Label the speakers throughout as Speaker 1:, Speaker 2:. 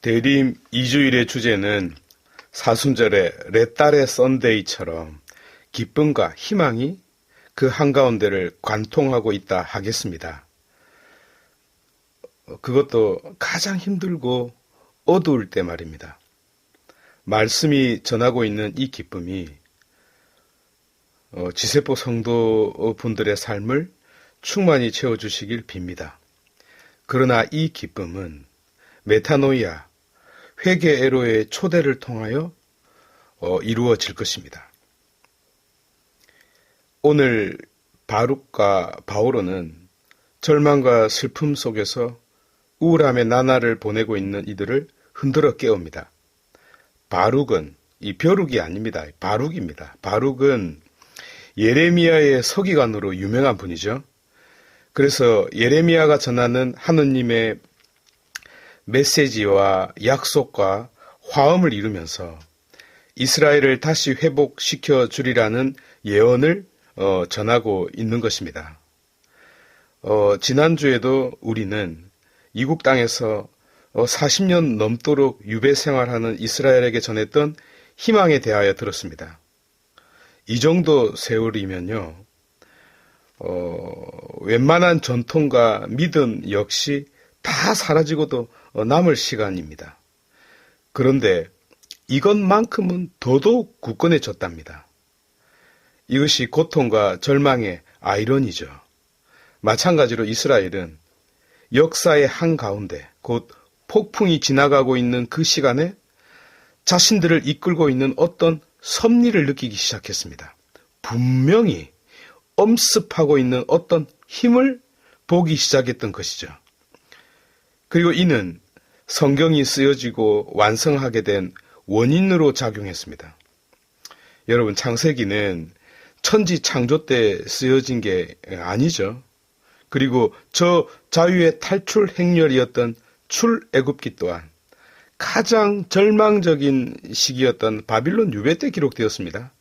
Speaker 1: 대림 2주일의 주제는 사순절의 레따레 썬데이처럼 기쁨과 희망이 그 한가운데를 관통하고 있다 하겠습니다. 어, 그것도 가장 힘들고 어두울 때 말입니다. 말씀이 전하고 있는 이 기쁨이 어, 지세포 성도 분들의 삶을 충만히 채워주시길 빕니다. 그러나 이 기쁨은 메타노이아, 회개에로의 초대를 통하여 어, 이루어질 것입니다. 오늘 바룩과 바오로는 절망과 슬픔 속에서 우울함의 나날을 보내고 있는 이들을 흔들어 깨웁니다. 바룩은 이 벼룩이 아닙니다. 바룩입니다. 바룩은 예레미야의 서기관으로 유명한 분이죠. 그래서 예레미야가 전하는 하느님의 메시지와 약속과 화음을 이루면서 이스라엘을 다시 회복시켜 주리라는 예언을 어, 전하고 있는 것입니다. 어, 지난주에도 우리는 이국 땅에서 어, 40년 넘도록 유배 생활하는 이스라엘에게 전했던 희망에 대하여 들었습니다. 이 정도 세월이면요, 어, 웬만한 전통과 믿음 역시 다 사라지고도 어, 남을 시간입니다. 그런데 이것만큼은 더더욱 굳건해졌답니다. 이것이 고통과 절망의 아이러니죠. 마찬가지로 이스라엘은 역사의 한가운데 곧 폭풍이 지나가고 있는 그 시간에 자신들을 이끌고 있는 어떤 섭리를 느끼기 시작했습니다. 분명히 엄습하고 있는 어떤 힘을 보기 시작했던 것이죠. 그리고 이는 성경이 쓰여지고 완성하게 된 원인으로 작용했습니다. 여러분, 창세기는 천지 창조 때 쓰여진 게 아니죠. 그리고 저 자유의 탈출 행렬이었던 출애굽기 또한 가장 절망적인 시기였던 바빌론 유배 때 기록되었습니다.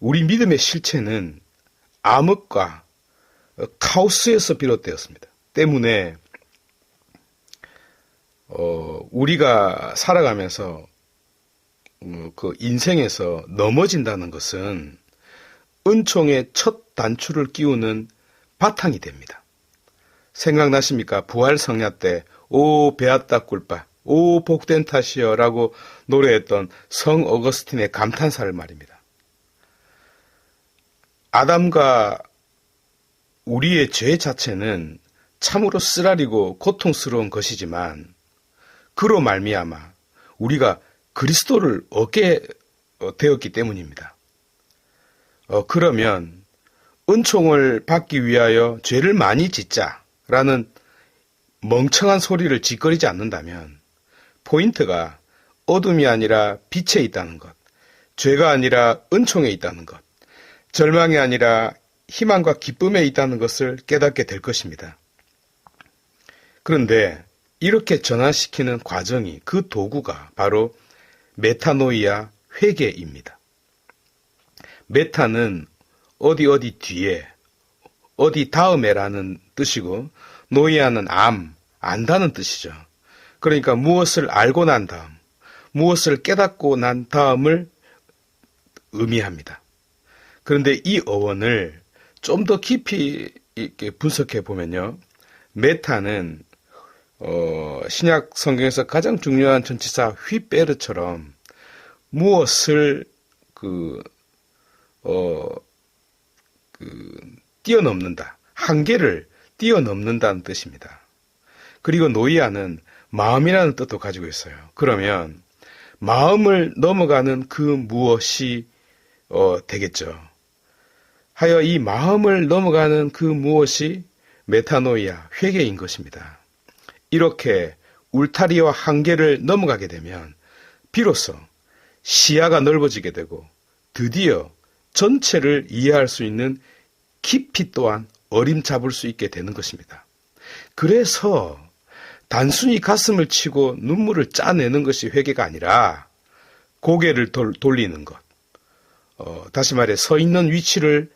Speaker 1: 우리 믿음의 실체는 암흑과 카오스에서 비롯되었습니다. 때문에 어, 우리가 살아가면서 어, 그 인생에서 넘어진다는 것은 은총의 첫 단추를 끼우는 바탕이 됩니다. 생각나십니까? 부활 성야 때, 오, 베았다 꿀빠, 오, 복된 탓이여 라고 노래했던 성 어거스틴의 감탄사를 말입니다. 아담과 우리의 죄 자체는 참으로 쓰라리고 고통스러운 것이지만, 그로 말미암아 우리가 그리스도를 얻게 되었기 때문입니다. 어, 그러면 은총을 받기 위하여 죄를 많이 짓자라는 멍청한 소리를 짓거리지 않는다면 포인트가 어둠이 아니라 빛에 있다는 것, 죄가 아니라 은총에 있다는 것, 절망이 아니라 희망과 기쁨에 있다는 것을 깨닫게 될 것입니다. 그런데 이렇게 전환시키는 과정이 그 도구가 바로 메타노이아 회개입니다. 메타는 어디 어디 뒤에 어디 다음에라는 뜻이고 노이아는 암, 안다는 뜻이죠. 그러니까 무엇을 알고 난 다음, 무엇을 깨닫고 난 다음을 의미합니다. 그런데 이 어원을 좀 더 깊이 있게 분석해 보면요. 메타는 어, 신약 성경에서 가장 중요한 전치사 휘베르처럼 무엇을 그, 어, 그, 뛰어넘는다. 한계를 뛰어넘는다는 뜻입니다. 그리고 노이아는 마음이라는 뜻도 가지고 있어요. 그러면 마음을 넘어가는 그 무엇이 어, 되겠죠. 하여 이 마음을 넘어가는 그 무엇이 메타노이아, 회개인 것입니다. 이렇게 울타리와 한계를 넘어가게 되면 비로소 시야가 넓어지게 되고 드디어 전체를 이해할 수 있는 깊이 또한 어림잡을 수 있게 되는 것입니다. 그래서 단순히 가슴을 치고 눈물을 짜내는 것이 회개가 아니라 고개를 돌, 리는 것. 어, 다시 말해 서 있는 위치를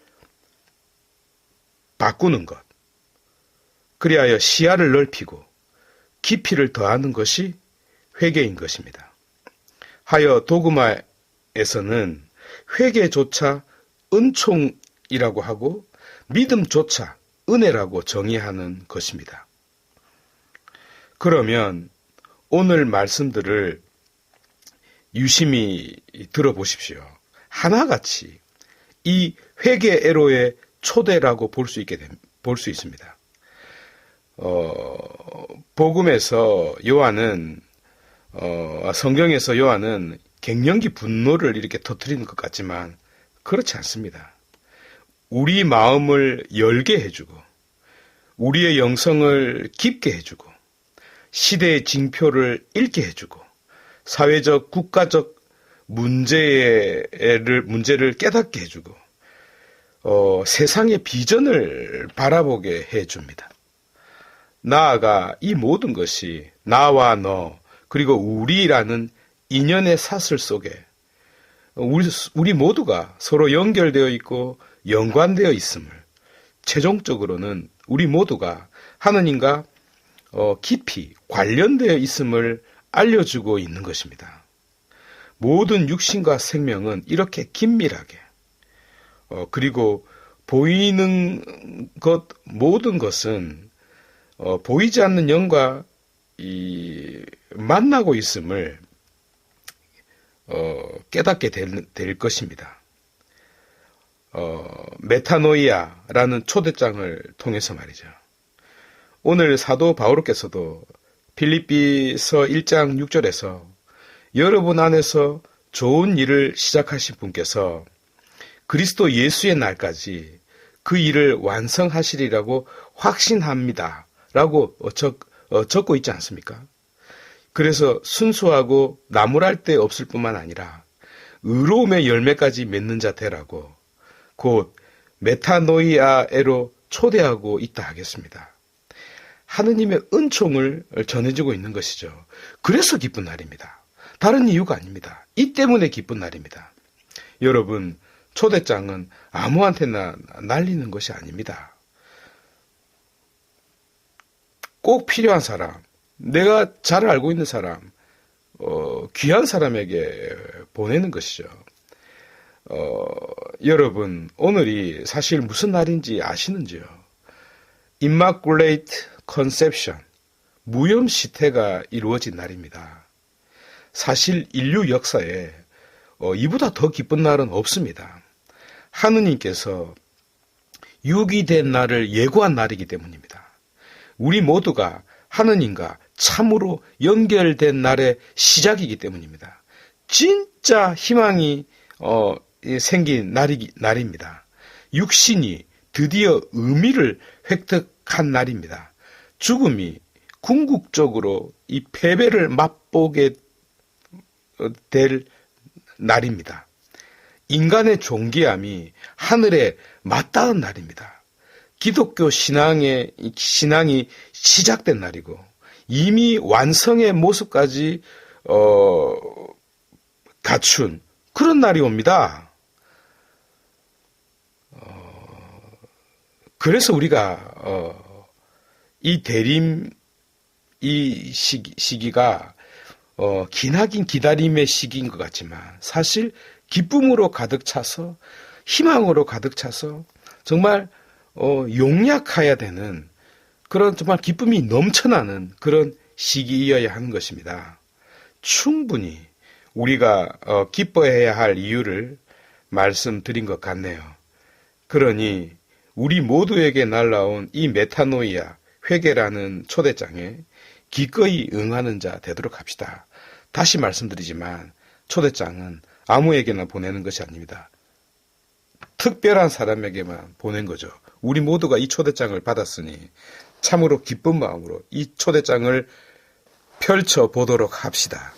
Speaker 1: 바꾸는 것. 그리하여 시야를 넓히고 깊이를 더하는 것이 회개인 것입니다. 하여 도그마에서는 회개조차 은총이라고 하고 믿음조차 은혜라고 정의하는 것입니다. 그러면 오늘 말씀들을 유심히 들어보십시오. 하나같이 이 회개 애로의 초대라고 볼 수 있게 볼 수 있습니다. 어, 복음에서 요한은 어, 성경에서 요한은 갱년기 분노를 이렇게 터뜨리는 것 같지만 그렇지 않습니다. 우리 마음을 열게 해주고 우리의 영성을 깊게 해주고 시대의 징표를 읽게 해주고 사회적 국가적 문제를 문제를 깨닫게 해주고 어, 세상의 비전을 바라보게 해줍니다. 나아가 이 모든 것이 나와 너 그리고 우리라는 인연의 사슬 속에 우리, 우리 모두가 서로 연결되어 있고 연관되어 있음을 최종적으로는 우리 모두가 하느님과 어, 깊이 관련되어 있음을 알려주고 있는 것입니다. 모든 육신과 생명은 이렇게 긴밀하게 어, 그리고 보이는 것 모든 것은 어, 보이지 않는 영과 이 만나고 있음을 어, 깨닫게 될, 될 것입니다. 어, 메타노이아라는 초대장을 통해서 말이죠. 오늘 사도 바오로께서도 필리피서 1장 6절에서 여러분 안에서 좋은 일을 시작하신 분께서 그리스도 예수의 날까지 그 일을 완성하시리라고 확신합니다. 라고 적, 어, 적고 있지 않습니까? 그래서 순수하고 나무랄 데 없을 뿐만 아니라 의로움의 열매까지 맺는 자 되라고 곧 메타노이아에로 초대하고 있다 하겠습니다. 하느님의 은총을 전해주고 있는 것이죠. 그래서 기쁜 날입니다. 다른 이유가 아닙니다. 이 때문에 기쁜 날입니다. 여러분, 초대장은 아무한테나 날리는 것이 아닙니다. 꼭 필요한 사람, 내가 잘 알고 있는 사람, 어, 귀한 사람에게 보내는 것이죠. 어, 여러분, 오늘이 사실 무슨 날인지 아시는지요? Immaculate Conception, 무염 시태가 이루어진 날입니다. 사실 인류 역사에 어, 이보다 더 기쁜 날은 없습니다. 하느님께서 유기된 날을 예고한 날이기 때문입니다. 우리 모두가 하느님과 참으로 연결된 날의 시작이기 때문입니다. 진짜 희망이 어, 생긴 날이, 날입니다. 육신이 드디어 의미를 획득한 날입니다. 죽음이 궁극적으로 이 패배를 맛보게 될 날입니다. 인간의 존귀함이 하늘에 맞닿은 날입니다. 기독교 신앙의 신앙이 시작된 날이고 이미 완성의 모습까지 어, 갖춘 그런 날이 옵니다. 어, 그래서 우리가 어, 이 대림 이 시기, 시기가 어, 기나긴 기다림의 시기인 것 같지만 사실 기쁨으로 가득 차서 희망으로 가득 차서 정말 어, 용약해야 되는 그런 정말 기쁨이 넘쳐나는 그런 시기이어야 하는 것입니다. 충분히 우리가 어, 기뻐해야 할 이유를 말씀드린 것 같네요. 그러니 우리 모두에게 날라온 이 메타노이아 회개라는 초대장에 기꺼이 응하는 자 되도록 합시다. 다시 말씀드리지만 초대장은 아무에게나 보내는 것이 아닙니다. 특별한 사람에게만 보낸 거죠. 우리 모두가 이 초대장을 받았으니 참으로 기쁜 마음으로 이 초대장을 펼쳐 보도록 합시다.